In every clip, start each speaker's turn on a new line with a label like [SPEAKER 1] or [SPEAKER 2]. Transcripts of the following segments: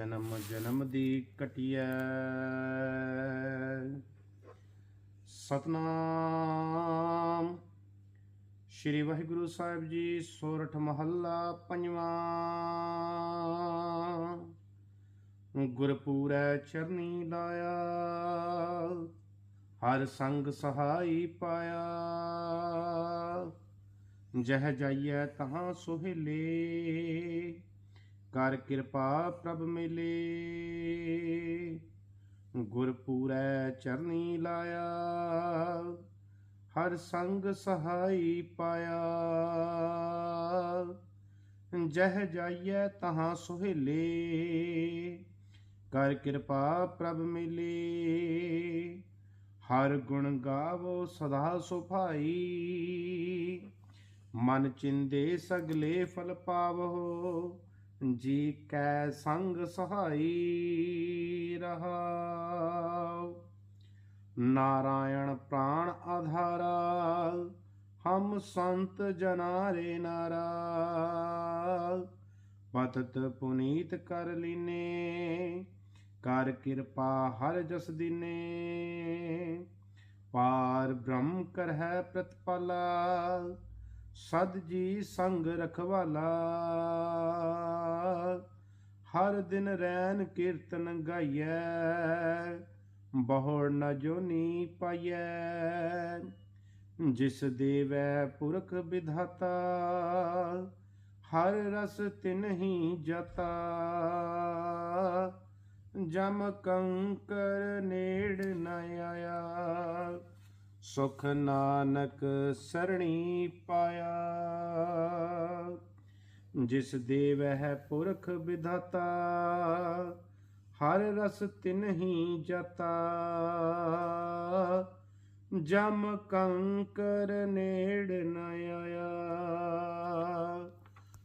[SPEAKER 1] ਜਨਮ ਜਨਮ ਦੀ ਕਟਿਐ ਸਤਨਾਮ। ਸ੍ਰੀ ਵਾਹਿਗੁਰੂ ਸਾਹਿਬ ਜੀ, ਸੋਰਠ ਮਹੱਲਾ ਪੰਜਵਾਂ। ਗੁਰਪੂਰੈ ਚਰਨੀ ਲਾਇਆ, ਹਰ ਸੰਗ ਸਹਾਈ ਪਾਇਆ। ਜਹ ਜਾਈਐ ਤਹਾਂ ਸੁਹੇਲੇ ਕਰ ਕਿਰਪਾ ਪ੍ਰਭ ਮਿਲੇ। ਗੁਰਪੂਰੈ ਚਰਨੀ ਲਾਇਆ, ਹਰ ਸੰਗ ਸਹਾਈ ਪਾਇਆ। ਜਹ ਜਾਈਐ ਤਹਾਂ ਸੁਹੇਲੇ, ਕਰ ਕਿਰਪਾ ਪ੍ਰਭ ਮਿਲੇ। ਹਰ ਗੁਣ ਗਾਵੋ ਸਦਾ ਸੁਭਾਈ, ਮਨ ਚਿੰਦੇ ਸਗਲੇ ਫਲ ਪਾਵੋ। ਜੀ ਕੈ ਸੰਗ ਸਹਾਈ ਰਹਾਉ। ਨਾਰਾਇਣ ਪ੍ਰਾਣ ਆਧਾਰਾ, ਹਮ ਸੰਤ ਜਨਾਰੇ ਨਾਰਾ ਪਤਤ ਪੁਨੀਤ ਕਰ ਲੀਨੇ, ਕਰ ਕਿਰਪਾ ਹਰ ਜਸ ਦਿਨੇ। ਪਾਰ ਬ੍ਰਹਮ ਕਰ ਹੈ ਪ੍ਰਤਪਾਲਾ, ਸਦ ਜੀ ਸੰਗ ਰਖਵਾਲਾ। ਹਰ ਦਿਨ ਰੈਨ ਕੀਰਤਨ ਗਾਈਐ, ਬਹੁੜ ਨ ਜੋਨੀ ਪਾਈਐ। ਜਿਸ ਦੇਵੈ ਪੁਰਖ ਵਿਧਾਤਾ, ਹਰ ਰਸ ਤਿਨਹੀ ਜਤਾ। ਜਮ ਕੰਕਰ ਨੇੜ ਨ ਆਇਆ, ਸੁਖ ਨਾਨਕ ਸਰਣੀ ਪਾਇਆ। ਜਿਸ ਦੇਵ ਹੈ ਪੁਰਖ ਵਿਧਾਤਾ ਹਰ ਰਸ ਤਿਨਹੀ ਜਤਾ। ਜਮ ਕੰਕਰ ਨੇੜ ਨ ਆਇਆ।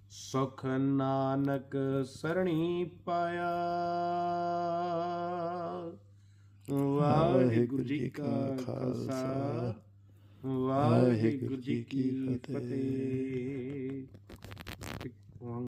[SPEAKER 1] ਸੁਖ ਨਾਨਕ ਸਰਣੀ ਪਾਇਆ। ਵਾਹਿਗੁਰੂ ਜੀ ਕਾ ਖਾਲਸਾ। ਵਾਹਿਗੁਰੂ ਜੀ ਕੀ ਫਤਿਹ। along